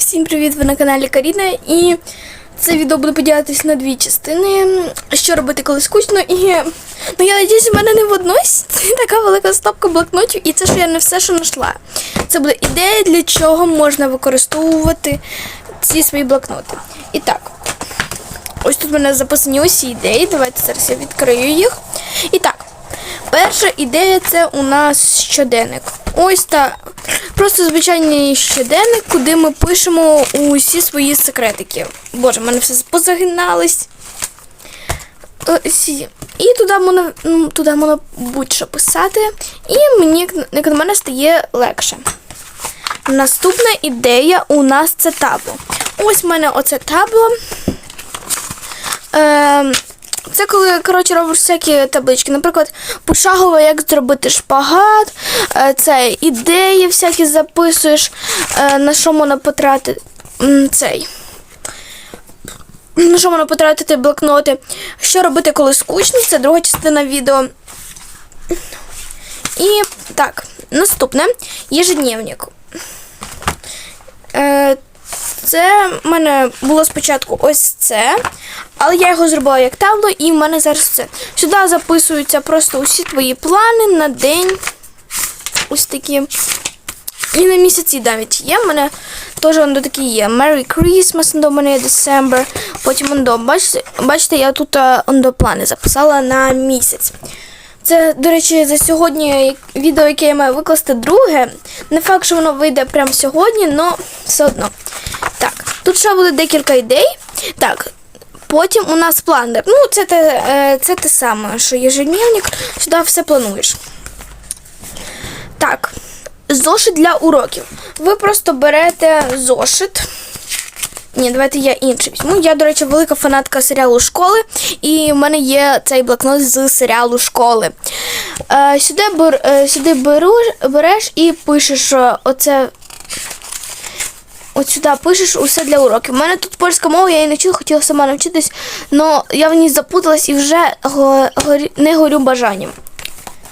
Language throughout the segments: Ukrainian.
Всім привіт! Ви на каналі Каріна і це відео буде поділитися на дві частини. Що робити, коли скучно, і ну я надіюсь, у мене не в одній така велика стопка блокнотів, і це що я не все, що знайшла. Це буде ідея, для чого можна використовувати ці свої блокноти. І так, ось тут в мене записані усі ідеї. Давайте зараз я відкрию їх. І так. Перша ідея це у нас щоденник. Ось так. Просто звичайний щоденник, куди ми пишемо усі свої секретики. Боже, в мене все позагиналось. Ось. І туди можна, ну, туди можна будь-що писати. І мені, як на мене, стає легше. Наступна ідея у нас це табло. Ось в мене оце табло. Ем, це коли, коротше, робиш всякі таблички. Наприклад, пошагово, як зробити шпагат, е, це ідеї всякі записуєш, е, на що можна потратити цей. На що можна потратити блокноти. Що робити, коли скучно, це друга частина відео. І так, наступне єжедневник. Це в мене було спочатку ось це, але я його зробила як табло, і в мене зараз це. Сюди записуються просто усі твої плани на день. Ось такі. І на місяці навіть є. В мене теж воно такі є. Merry Christmas, в мене є December. Потім ондо. Бачите, бачите, я тут е, ондо плани записала на місяць. Це, до речі, за сьогодні відео, яке я маю викласти друге. Не факт, що воно вийде прямо сьогодні, але все одно. Так, тут ще буде декілька ідей. Так, потім у нас планер. Ну, це те, е, це те саме, що ежедневник, сюди все плануєш. Так, зошит для уроків. Ви просто берете зошит. Ні, давайте я інший візьму. Я, до речі, велика фанатка серіалу школи, і в мене є цей блокнот з серіалу школи. Е, сюди бер, е, сюди беру, береш і пишеш е, оце. От сюди пишеш усе для уроків. У мене тут польська мова, я її не вчила, хотіла сама навчитись, але я в ній запуталась і вже го, не горю бажанням.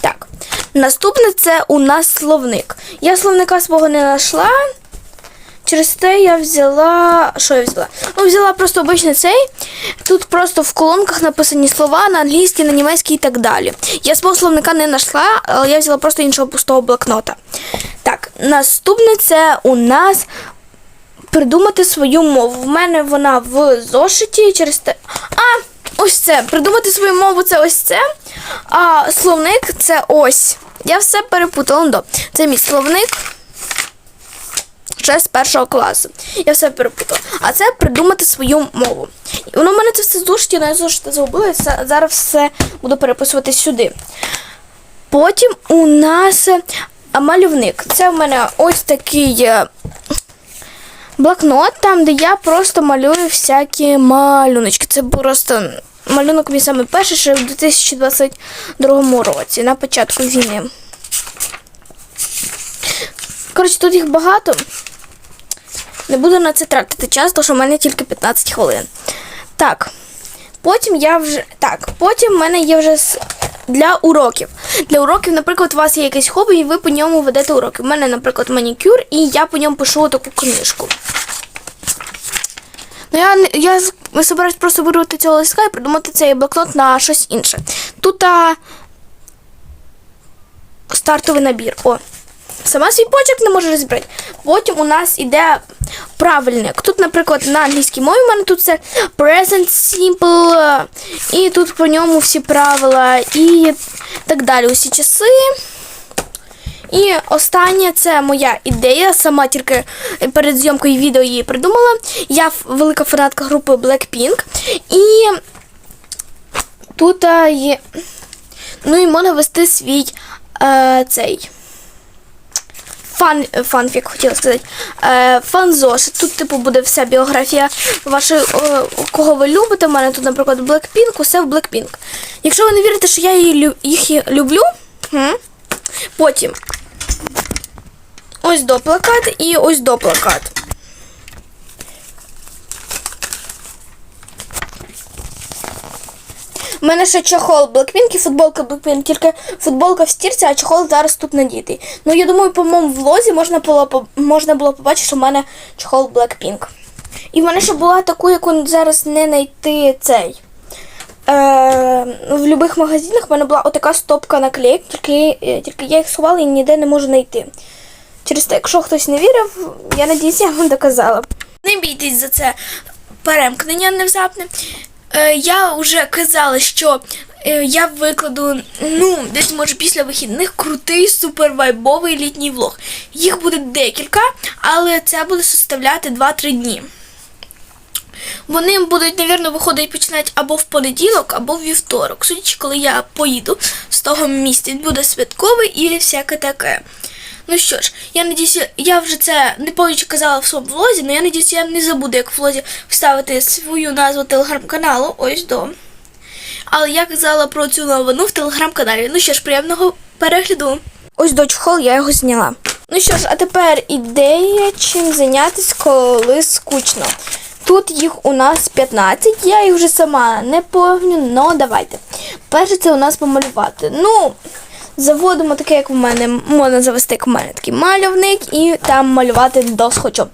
Так. Наступне це у нас словник. Я словника свого не знайшла. Через те я взяла. Що я взяла? Ну, взяла просто обичний цей. Тут просто в колонках написані слова на англійській, на німецькій і так далі. Я свого словника не знайшла, але я взяла просто іншого пустого блокнота. Так, наступне це у нас придумати свою мову. В мене вона в зошиті через те. А! Ось це. Придумати свою мову це ось це. А словник це ось. Я все перепутала. Ну, Це мій словник ще з першого класу. Я все перепутала. А це придумати свою мову. Воно в мене це все але я зошити загубила. Зараз все буду переписувати сюди. Потім у нас е, малювник. Це в мене ось такий е, блокнот, там, де я просто малюю всякі малюночки. Це просто малюнок мій саме перший, ще в 2022 році, на початку війни. Коротше, тут їх багато. Не буду на це тратити час, тому що в мене тільки 15 хвилин. Так. Потім я вже. Так, потім в мене є вже для уроків. Для уроків, наприклад, у вас є якесь хобі, і ви по ньому ведете уроки. У мене, наприклад, манікюр, і я по ньому пишу таку книжку. Ну, я, я собираюсь просто вирвати цього листка і придумати цей блокнот на щось інше. Тут а, стартовий набір. О, сама свій почерк не може розібрати. Потім у нас іде правильник. Тут, наприклад, на англійській мові в мене тут це present simple, і тут по ньому всі правила і так далі. Усі часи. І останнє це моя ідея, сама тільки перед зйомкою відео її придумала. Я велика фанатка групи Blackpink. І тут е, є. Ну і можна вести свій е, цей фан, фанфік, хотіла сказати. Е, фан-зошит. Тут, типу, буде вся біографія вашої, е, кого ви любите. У мене тут, наприклад, Blackpink, усе в Blackpink. Якщо ви не вірите, що я її, їх люблю, потім ось до плакат і ось до У мене ще чохол Blackpink і футболка Blackpink, тільки футболка в стірці, а чохол зараз тут надітий. Ну, я думаю, по моєму влозі можна було, можна було побачити, що в мене чохол Blackpink. І в мене ще була таку, яку зараз не знайти цей. Е, в будь-яких магазинах в мене була отака стопка наклеїк, тільки, е, тільки я їх сховала і ніде не можу знайти. Через те, якщо хтось не вірив, я надіюсь, я вам доказала. Не бійтесь за це перемкнення невзапне. Е, я вже казала, що е, я викладу, ну, десь може після вихідних крутий супервайбовий літній влог. Їх буде декілька, але це буде составляти 2-3 дні. Вони будуть, навірно, виходити починати або в понеділок, або в вівторок. Судячи, коли я поїду з того місця, буде святковий і всяке таке. Ну що ж, я надіюся, я вже це не повністю казала в своєму влозі, але я надіюся, я не забуду, як в влозі вставити свою назву телеграм-каналу. Ось до. Але я казала про цю новину в телеграм-каналі. Ну що ж, приємного перегляду. Ось до чохол, я його зняла. Ну що ж, а тепер ідея, чим зайнятися, коли скучно. Тут їх у нас 15, я їх вже сама не помню, але давайте. Перше це у нас помалювати. Ну, заводимо таке, як в мене, можна завести, як в мене такий мальовник, і там малювати досхочу.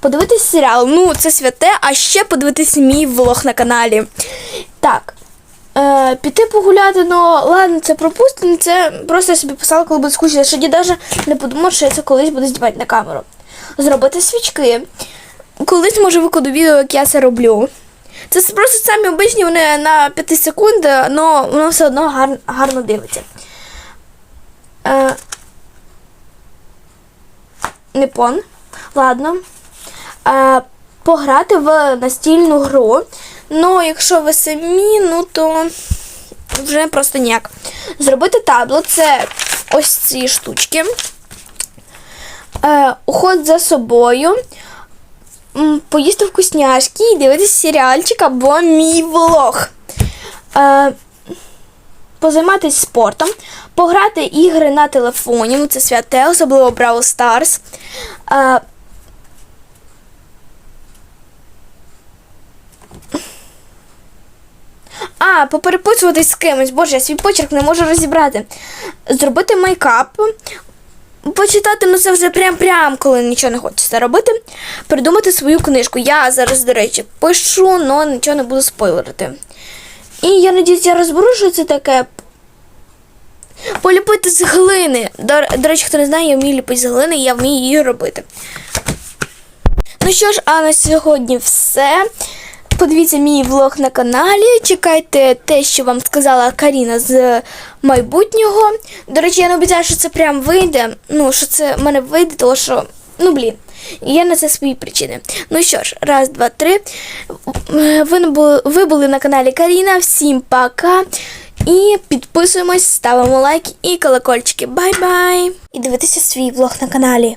Подивитись серіал, ну це святе, а ще подивитись мій влог на каналі. Так. Е, піти погуляти, ну ладно, це пропустимо. Це просто я собі писала, коли буде скучно, що я навіть не подумав, що я це колись буду знімати на камеру. Зробити свічки. Колись може викладу відео, як я це роблю. Це просто самі обичні, вони на 5 секунд, але воно все одно гар, гарно дивиться. Е, не пон. Ладно. Е, пограти в настільну гру. Ну, якщо ви самі, ну то вже просто ніяк. Зробити табло це ось ці штучки. Е, уход за собою. Поїсти вкусняшки і дивитися серіальчик або мій влог. Е, позайматися спортом, пограти ігри на телефоні, ну це святе, особливо Brawl Stars. Е, А, попереписуватись з кимось. Боже, я свій почерк не можу розібрати. Зробити майкап. Почитати, ну це вже прям-прям, коли нічого не хочеться робити. Придумати свою книжку. Я зараз, до речі, пишу, але нічого не буду спойлерити. І я надіюсь, я розберу, що це таке. Поліпити з глини. До, до речі, хто не знає, я вмію ліпити з глини, я вмію її робити. Ну що ж, а на сьогодні все. Подивіться мій влог на каналі. Чекайте те, що вам сказала Каріна з майбутнього. До речі, я не обіцяю, що це прям вийде. Ну, що це в мене вийде, тому що, ну блін, є на це свої причини. Ну що ж, раз, два, три. Ви, ви були на каналі Каріна. Всім пока. І підписуємось, ставимо лайк і колокольчики. Бай-бай! І дивитися свій влог на каналі.